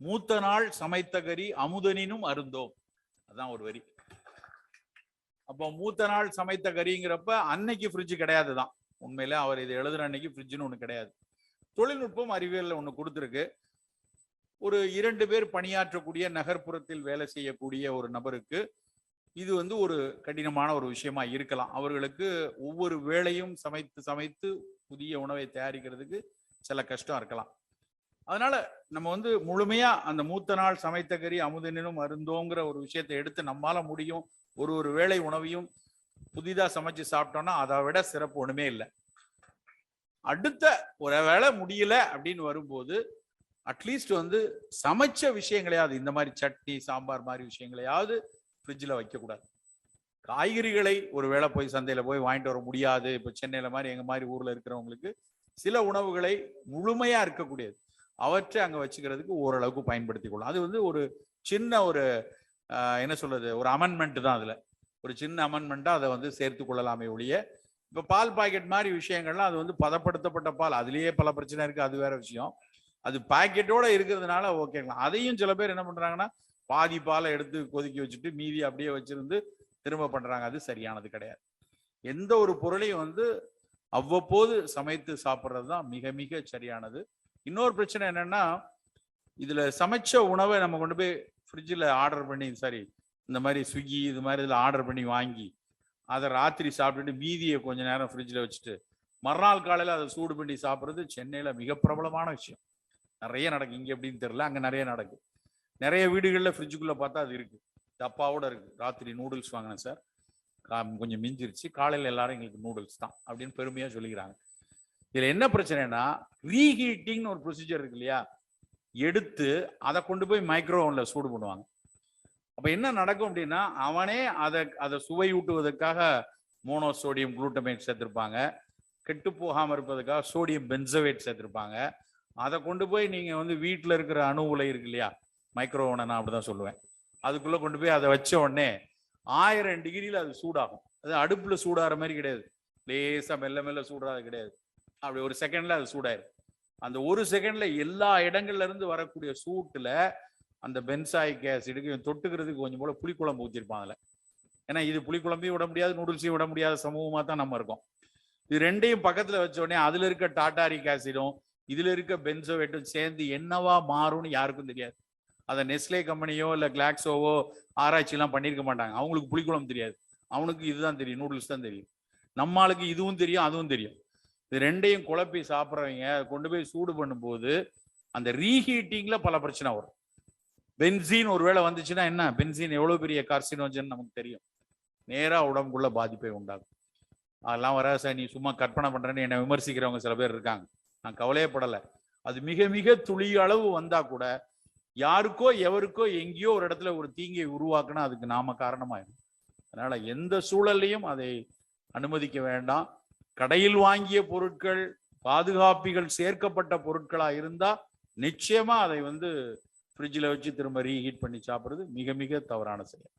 மூத்த நாள் சமைத்த கறி அமுதனினும் அருந்தோம். அதான் ஒரு வரி. அப்போ மூத்த நாள் சமைத்த கறிங்கிறப்ப அன்னைக்கு ஃப்ரிட்ஜ் கிடையாது தான். உண்மையில அவர் இதை எழுதுற அன்னைக்கு ஃப்ரிட்ஜ்னு ஒன்று கிடையாது. தொழில்நுட்பம் அறிவியல்ல ஒன்று கொடுத்துருக்கு. ஒரு இரண்டு பேர் பணியாற்றக்கூடிய நகர்ப்புறத்தில் வேலை செய்யக்கூடிய ஒரு நபருக்கு இது வந்து ஒரு கடினமான ஒரு விஷயமா இருக்கலாம். அவர்களுக்கு ஒவ்வொரு வேளையும் சமைத்து சமைத்து புதிய உணவை தயாரிக்கிறதுக்கு சில கஷ்டம் இருக்கலாம். அதனால நம்ம வந்து முழுமையா அந்த மூத்த நாள் சமைத்த கறி அமுதனினும் அருந்தோங்கிற ஒரு விஷயத்தை எடுத்து நம்மால முடியும். ஒரு ஒரு வேளை உணவையும் புதிதா சமைச்சு சாப்பிட்டோம்னா அதை விட சிறப்பு ஒண்ணுமே இல்லை. அடுத்த ஒரு வேளை முடியல அப்படின்னு வரும்போது அட்லீஸ்ட் வந்து சமைச்ச விஷயங்களையாவது இந்த மாதிரி சட்னி சாம்பார் மாதிரி விஷயங்களையாவது ஃப்ரிட்ஜில் வைக்கக்கூடாது. காய்கறிகளை ஒரு வேளை போய் சந்தையில போய் வாங்கிட்டு வர முடியாது. இப்போ சென்னையில மாதிரி எங்க மாதிரி ஊர்ல இருக்கிறவங்களுக்கு சில உணவுகளை முழுமையா இருக்கக்கூடியது. அவற்றை அங்க வச்சுக்கிறதுக்கு ஓரளவுக்கு பயன்படுத்தி கொள்ளலாம் அது வந்து ஒரு சின்ன ஒரு என்ன சொல்றது ஒரு அமெண்ட்மெண்ட் தான் அதுல. ஒரு சின்ன அமெண்ட்மெண்ட்டாக அதை வந்து சேர்த்து கொள்ளலாமே ஒழிய இப்ப பால் பாக்கெட் மாதிரி விஷயங்கள்லாம் அது வந்து பதப்படுத்தப்பட்ட பால். அதுலேயே பல பிரச்சனை இருக்கு அது வேற விஷயம். அது பாக்கெட்டோட இருக்கிறதுனால ஓகேங்களா அதையும் சில பேர் என்ன பண்றாங்கன்னா பாதி பாலை எடுத்து கொதிக்க வச்சுட்டு மீதி அப்படியே வச்சிருந்து திரும்ப பண்றாங்க. அது சரியானது கிடையாது. எந்த ஒரு பொருளையும் வந்து அவ்வப்போது சமைத்து சாப்பிட்றது தான் மிக மிக சரியானது. இன்னொரு பிரச்சனை என்னன்னா இதுல சமைச்ச உணவை நம்ம கொண்டு போய் ஃப்ரிட்ஜில் ஆர்டர் பண்ணி சாரி இந்த மாதிரி ஸ்விக்கி இது மாதிரி இதில் ஆர்டர் பண்ணி வாங்கி அதை ராத்திரி சாப்பிட்டுட்டு மீதியை கொஞ்ச நேரம் ஃப்ரிட்ஜில் வச்சுட்டு மறுநாள் காலையில் அதை சூடு பண்ணி சாப்பிட்றது சென்னையில் மிக பிரபலமான விஷயம். நிறைய நடக்கும் இங்கே எப்படின்னு தெரியல. அங்கே நிறைய நடக்கும் நிறைய வீடுகளில் ஃப்ரிட்ஜுக்குள்ளே பார்த்தா அது இருக்குது டப்பாவோட இருக்குது ராத்திரி நூடுல்ஸ் வாங்கினேன் சார் கொஞ்சம் மிஞ்சிருச்சு. காலையில் எல்லாரும் எங்களுக்கு நூடுல்ஸ் தான் அப்படின்னு பெருமையாக சொல்லிக்கிறாங்க. இதில் என்ன பிரச்சனைனா ரீஹீட்டிங்னு ஒரு ப்ரொசீஜர் இருக்கு இல்லையா? எடுத்து அதை கொண்டு போய் மைக்ரோ ஓவனில் சூடு பண்ணுவாங்க. அப்போ என்ன நடக்கும் அப்படின்னா அவனே அதை அதை சுவையூட்டுவதற்காக மோனோ சோடியம் குளூட்டமேட் சேர்த்திருப்பாங்க. கெட்டு போகாமல் இருப்பதற்காக சோடியம் பென்சவேட் சேர்த்திருப்பாங்க. அதை கொண்டு போய் நீங்கள் வந்து வீட்டில் இருக்கிற அணு உலை இருக்கு இல்லையா? மைக்ரோ ஓவனை நான் அப்படிதான் சொல்லுவேன். அதுக்குள்ளே கொண்டு போய் அதை வச்ச உடனே ஆயிரம் டிகிரியில் அது சூடாகும். அது அடுப்பில் சூடாகிற மாதிரி கிடையாது. லேசாக மெல்ல மெல்ல சூடாது கிடையாது. அப்படி ஒரு செகண்ட்ல அது சூடாயிரும். அந்த ஒரு செகண்ட்ல எல்லா இடங்கள்ல இருந்து வரக்கூடிய சூட்டுல அந்த பென்சாயிக் ஆசிடுக்கு இவன் தொட்டுக்கிறதுக்கு கொஞ்சம் போல புளிக்குழம்பு ஊற்றிருப்பாங்கல்ல ஏன்னா இது புளிக்குழம்பையும் விட முடியாது நூடுல்ஸையும் விட முடியாத சமூகமாக தான் நம்ம இருக்கோம். இது ரெண்டையும் பக்கத்தில் வச்ச உடனே அதுல இருக்க டாட்டாரிக் ஆசிடும் இதுல இருக்க பென்சோவேட்டும் சேர்ந்து என்னவா மாறும்னு யாருக்கும் தெரியாது. அதை நெஸ்லே கம்பெனியோ இல்லை கிளாக்ஸோவோ ஆராய்ச்சிலாம் பண்ணியிருக்க மாட்டாங்க. அவங்களுக்கு புளிக்குழம்பு தெரியாது. அவனுக்கு இதுதான் தெரியும் நூடுல்ஸ் தான் தெரியும். நம்மளுக்கு இதுவும் தெரியும் அதுவும் தெரியும். இது ரெண்டையும் குழப்பி சாப்பிட்றவங்க கொண்டு போய் சூடு பண்ணும்போது அந்த ரீஹீட்டிங்ல பல பிரச்சனை வரும். பென்சீன் ஒருவேளை வந்துச்சுன்னா என்ன? பென்சீன் எவ்வளவு பெரிய கார்சினோஜன் நமக்கு தெரியும். நேராக உடம்புக்குள்ள பாதிப்பை உண்டாகும் அதெல்லாம் வராது சார். நீ சும்மா கற்பனை பண்றேன்னு என்னை விமர்சிக்கிறவங்க சில பேர் இருக்காங்க. நான் கவலையப்படலை. அது மிக மிக துளி அளவு வந்தா கூட யாருக்கோ எவருக்கோ எங்கேயோ ஒரு இடத்துல ஒரு தீங்கை உருவாக்குனா அதுக்கு நாம காரணமாயிடும் அதனால எந்த சூழல்லையும் அதை அனுமதிக்க வேண்டாம். கடையில் வாங்கிய பொருட்கள் பாதுகாப்பிகள் சேர்க்கப்பட்ட பொருட்களா இருந்தா நிச்சயமா அதை வந்து ஃப்ரிட்ஜில் வச்சு திரும்ப ரீஹீட் பண்ணி சாப்பிடுறது மிக மிக தவறான செயல்.